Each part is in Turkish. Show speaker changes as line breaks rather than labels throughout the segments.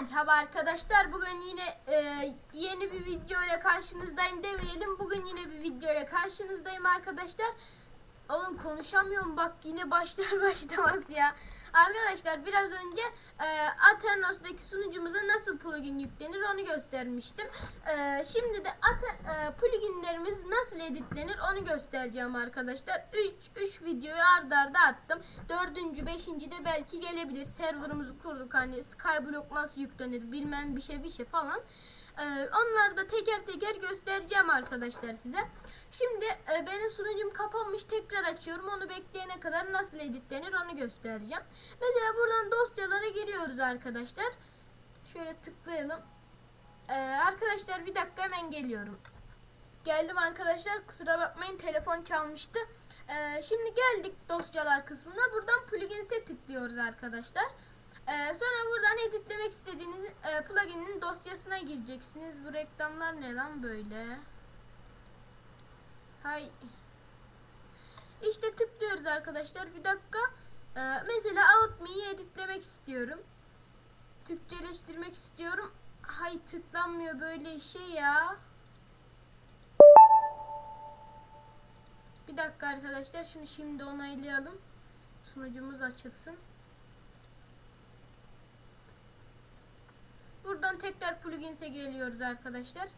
Merhaba arkadaşlar. Bugün yine e, yeni bir video ile karşınızdayım demeyelim. Bugün yine bir video ile karşınızdayım arkadaşlar. Oğlum konuşamıyorum bak yine başlar başlamaz ya. Arkadaşlar biraz önce e, Aternos'taki sunucumuza nasıl plugin yüklenir onu göstermiştim. E, şimdi de e, pluginlerimiz nasıl editlenir onu göstereceğim arkadaşlar. 3 3 videoyu arda arda attım. 4. 5. de belki gelebilir. Serverımızı kurduk hani Skyblock nasıl yüklenir bilmem bir şey bir şey falan. E, onları da teker teker göstereceğim arkadaşlar size. Şimdi e, benim sunucum kapanmış tekrar açıyorum. Onu bekleyene kadar nasıl editlenir onu göstereceğim. Mesela buradan dosyalara giriyoruz arkadaşlar. Şöyle tıklayalım. E, arkadaşlar bir dakika hemen geliyorum. Geldim arkadaşlar kusura bakmayın telefon çalmıştı. E, şimdi geldik dosyalar kısmına. Buradan plugins'e tıklıyoruz arkadaşlar. E, sonra buradan editlemek istediğiniz e, pluginin dosyasına gireceksiniz. Bu reklamlar ne lan böyle? Hay. İşte tıklıyoruz arkadaşlar. Bir dakika. Ee, mesela Out Me'yi editlemek istiyorum. Türkçeleştirmek istiyorum. Hay tıklanmıyor böyle şey ya. Bir dakika arkadaşlar. Şunu şimdi onaylayalım. Sunucumuz açılsın. Buradan tekrar plugins'e geliyoruz arkadaşlar.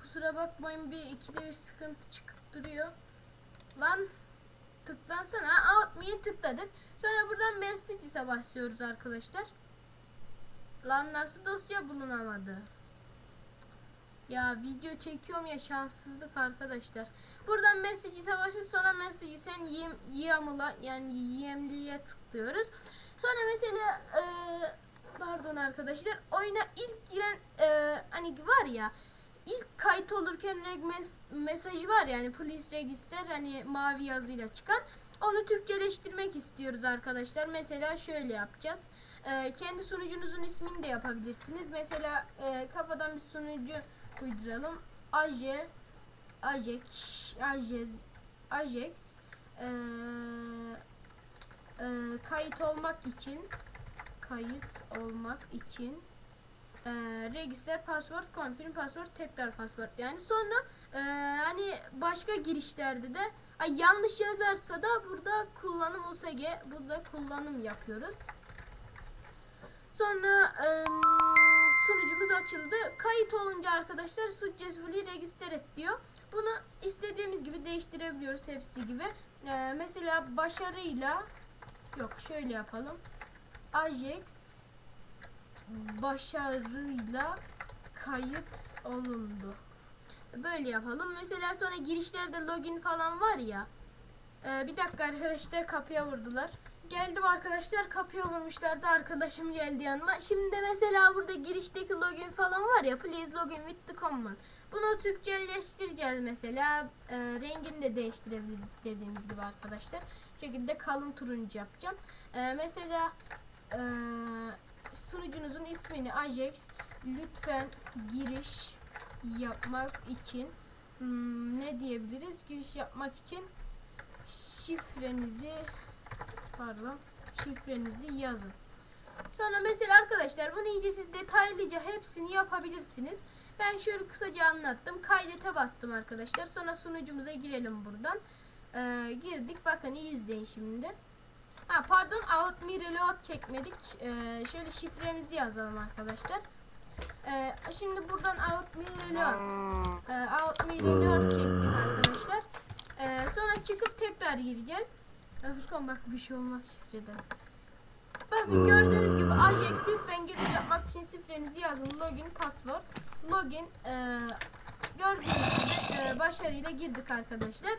Kusura bakmayın bir ikide bir sıkıntı çıkıp duruyor. Lan tıklansana. Out me'ye tıkladık. Sonra buradan Messages'e başlıyoruz arkadaşlar. Lan nasıl dosya bulunamadı? Ya video çekiyorum ya şanssızlık arkadaşlar. Buradan Messages'e başlayıp sonra Messages'en YAML'a yani YAML'ye tıklıyoruz. Sonra mesela e, pardon arkadaşlar oyuna ilk giren e, hani var ya ilk kayıt olurken reg mes- mesajı var yani please register hani mavi yazıyla çıkan onu Türkçeleştirmek istiyoruz arkadaşlar. Mesela şöyle yapacağız. Ee, kendi sunucunuzun ismini de yapabilirsiniz. Mesela e, kafadan bir sunucu uyduralım. Aje Ajex Ajex Ajex ee, e, kayıt olmak için kayıt olmak için e, register password confirm password tekrar password yani sonra e, hani başka girişlerde de ay, yanlış yazarsa da burada kullanım USG burada kullanım yapıyoruz. Sonra e, sunucumuz açıldı. Kayıt olunca arkadaşlar successfully register et diyor. Bunu istediğimiz gibi değiştirebiliyoruz hepsi gibi. E, mesela başarıyla yok şöyle yapalım. Ajax başarıyla kayıt olundu. Böyle yapalım. Mesela sonra girişlerde login falan var ya. Ee, bir dakika arkadaşlar kapıya vurdular. Geldim arkadaşlar kapıya vurmuşlardı. Arkadaşım geldi yanıma. Şimdi mesela burada girişteki login falan var ya. Please login with the command. Bunu Türkçeleştireceğiz mesela. Ee, rengini de değiştirebiliriz istediğimiz gibi arkadaşlar. Bu şekilde kalın turuncu yapacağım. Ee, mesela ee, sunucunuzun ismini Ajax lütfen giriş yapmak için hmm, ne diyebiliriz? Giriş yapmak için şifrenizi pardon şifrenizi yazın. Sonra mesela arkadaşlar bunu iyice siz detaylıca hepsini yapabilirsiniz. Ben şöyle kısaca anlattım. Kaydete bastım arkadaşlar. Sonra sunucumuza girelim buradan. Ee, girdik. Bakın iyi izleyin şimdi. Ha pardon out me reload çekmedik. Ee, şöyle şifremizi yazalım arkadaşlar. Ee, şimdi buradan out me reload. Ee, out me reload çektik arkadaşlar. Ee, sonra çıkıp tekrar gireceğiz. Furkan bak bir şey olmaz şifreden. Bakın gördüğünüz gibi Ajax lütfen giriş yapmak için şifrenizi yazın. Login password. Login e, gördüğünüz gibi e, başarıyla girdik arkadaşlar.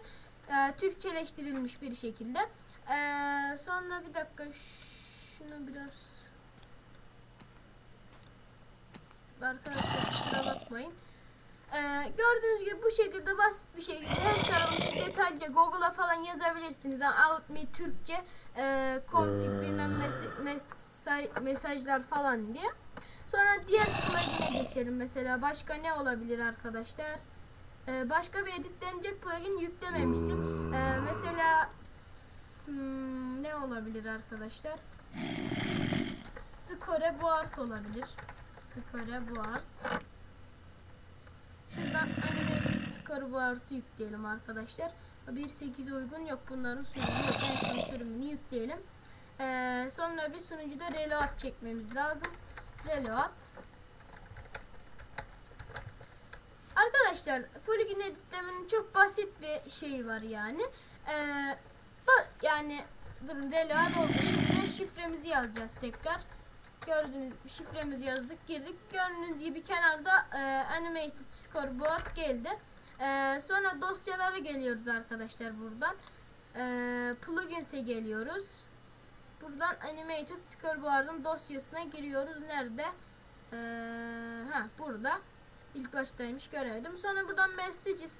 E, Türkçeleştirilmiş bir şekilde. Ee, sonra bir dakika şunu biraz arkadaşlar bakmayın. Ee, gördüğünüz gibi bu şekilde basit bir şekilde her tarafını detaylıca Google'a falan yazabilirsiniz. Yani out me Türkçe e, config bilmem mes- mesaj, mesajlar falan diye. Sonra diğer plugin'e geçelim mesela. Başka ne olabilir arkadaşlar? Ee, başka bir editlenecek plugin yüklememişim. Ee, mesela Hmm, ne olabilir arkadaşlar? Skore Board olabilir. Scoreboard. Şuradan animated scoreboard'ı yükleyelim arkadaşlar. 1.8'e uygun yok bunların sürümü yok. En son sürümünü yükleyelim. Ee, sonra bir sunucuda reload çekmemiz lazım. Reload. Arkadaşlar plugin editlemenin çok basit bir şeyi var yani. Ee, yani durun reload oldu. Şimdi şifremizi yazacağız tekrar. Gördüğünüz gibi şifremizi yazdık girdik. Gördüğünüz gibi kenarda e, animated scoreboard geldi. E, sonra dosyalara geliyoruz arkadaşlar buradan. E, plugins'e geliyoruz. Buradan animated scoreboard'ın dosyasına giriyoruz. Nerede? E, ha burada. İlk baştaymış göremedim. Sonra buradan messages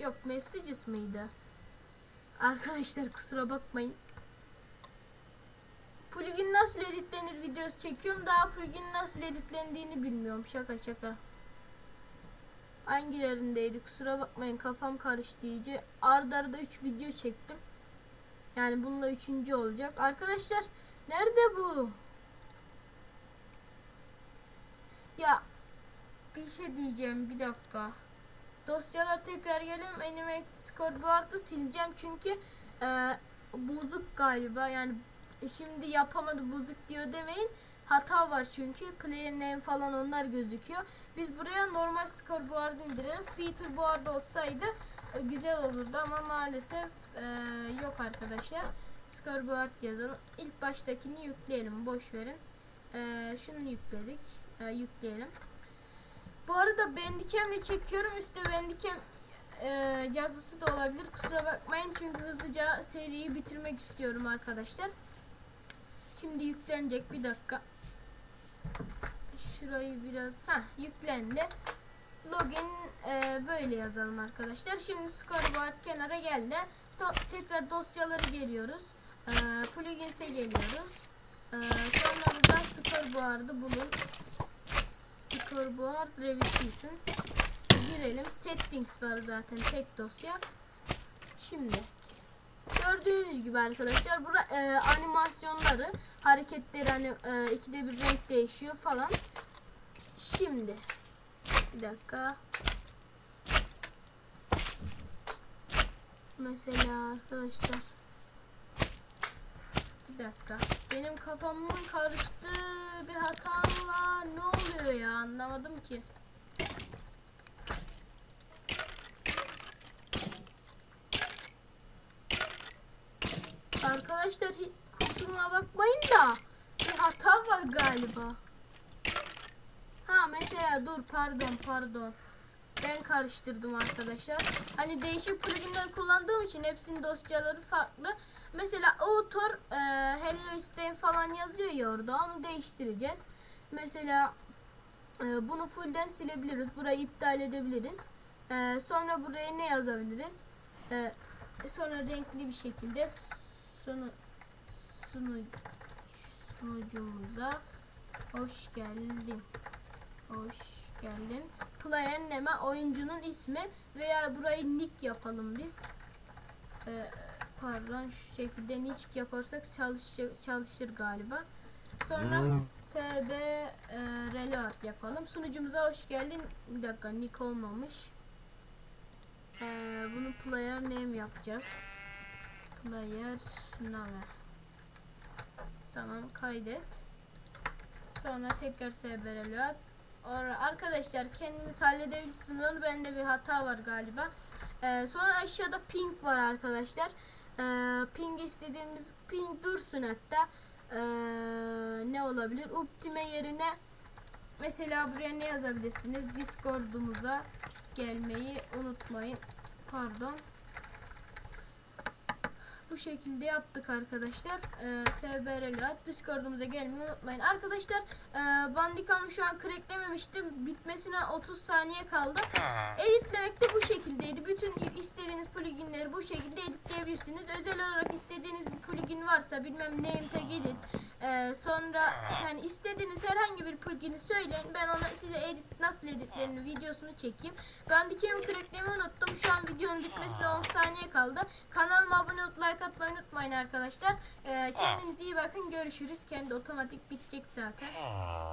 yok messages mıydı? Arkadaşlar kusura bakmayın. Plugin nasıl editlenir videosu çekiyorum. Daha plugin nasıl editlendiğini bilmiyorum. Şaka şaka. Hangilerindeydi? Kusura bakmayın kafam karıştı iyice. Arda arda 3 video çektim. Yani bununla üçüncü olacak. Arkadaşlar nerede bu? Ya bir şey diyeceğim bir dakika. Dosyalar tekrar gelelim. Animated Scoreboard'ı sileceğim çünkü e, bozuk galiba. Yani şimdi yapamadı bozuk diyor demeyin. Hata var çünkü. Player name falan onlar gözüküyor. Biz buraya normal scoreboard indirelim. Feature board olsaydı e, güzel olurdu ama maalesef e, yok arkadaşlar. Scoreboard yazalım. İlk baştakini yükleyelim. Boş verin. E, şunu yükledik. E, yükleyelim. Bu arada Bandicam'le çekiyorum. Üstte Bandicam e, yazısı da olabilir. Kusura bakmayın çünkü hızlıca seriyi bitirmek istiyorum arkadaşlar. Şimdi yüklenecek bir dakika. Şurayı biraz ha yüklendi. Login e, böyle yazalım arkadaşlar. Şimdi scoreboard kenara geldi. Do- tekrar dosyaları geliyoruz. E, plugins'e geliyoruz. E, sonra buradan scoreboard'ı bulun. Scoreboard revision. Girelim. Settings var zaten tek dosya. Şimdi gördüğünüz gibi arkadaşlar bura e, animasyonları hareketleri hani e, ikide bir renk değişiyor falan. Şimdi bir dakika. Mesela arkadaşlar bir dakika. Benim kafamın karıştığı bir hatam var. Ne oluyor ya? Anlamadım ki. Arkadaşlar kusuruma bakmayın da bir hata var galiba. Ha mesela dur pardon pardon. Ben karıştırdım arkadaşlar. Hani değişik pluginler kullandığım için hepsinin dosyaları farklı. Mesela author e, hello isteyin falan yazıyor ya orada onu değiştireceğiz. Mesela e, bunu fullden silebiliriz. Burayı iptal edebiliriz. E, sonra buraya ne yazabiliriz? E, sonra renkli bir şekilde sunu, sunu, sunucumuza hoş geldin. Hoş geldin. Player name oyuncunun ismi veya burayı nick yapalım biz. Ee, pardon şu şekilde nick yaparsak çalışır, çalışır galiba. Sonra
Hmm.
SB e, reload yapalım. Sunucumuza hoş geldin. Bir dakika nick olmamış. Ee, bunu player name yapacağız. Player name. Tamam kaydet. Sonra tekrar SB reload. Arkadaşlar kendiniz halledebilirsiniz. Bende bir hata var galiba. Ee, sonra aşağıda ping var arkadaşlar. Ee, ping istediğimiz ping dursun hatta. Ee, ne olabilir? Optime yerine mesela buraya ne yazabilirsiniz? Discord'umuza gelmeyi unutmayın. Pardon. Bu şekilde yaptık arkadaşlar. Ee, SBR'le Discord'umuza gelmeyi unutmayın. Arkadaşlar e, Bandicam'ı şu an cracklememiştim. Bitmesine 30 saniye kaldı. Editlemek de bu şekildeydi. Bütün istediğiniz pluginleri bu şekilde editleyebilirsiniz. Özel olarak istediğiniz bir plugin varsa bilmem name tag edit. E, sonra yani istediğiniz herhangi bir plugini söyleyin. Ben ona size edit nasıl editlerini videosunu çekeyim. Bandicam'ı cracklemeyi unuttum. Şu an videonun bitmesine 10 saniye kaldı. Kanalıma abone olup like atmayı unutmayın arkadaşlar. E, kendinize iyi bakın. Görüşürüz. Kendi otomatik bitecek zaten.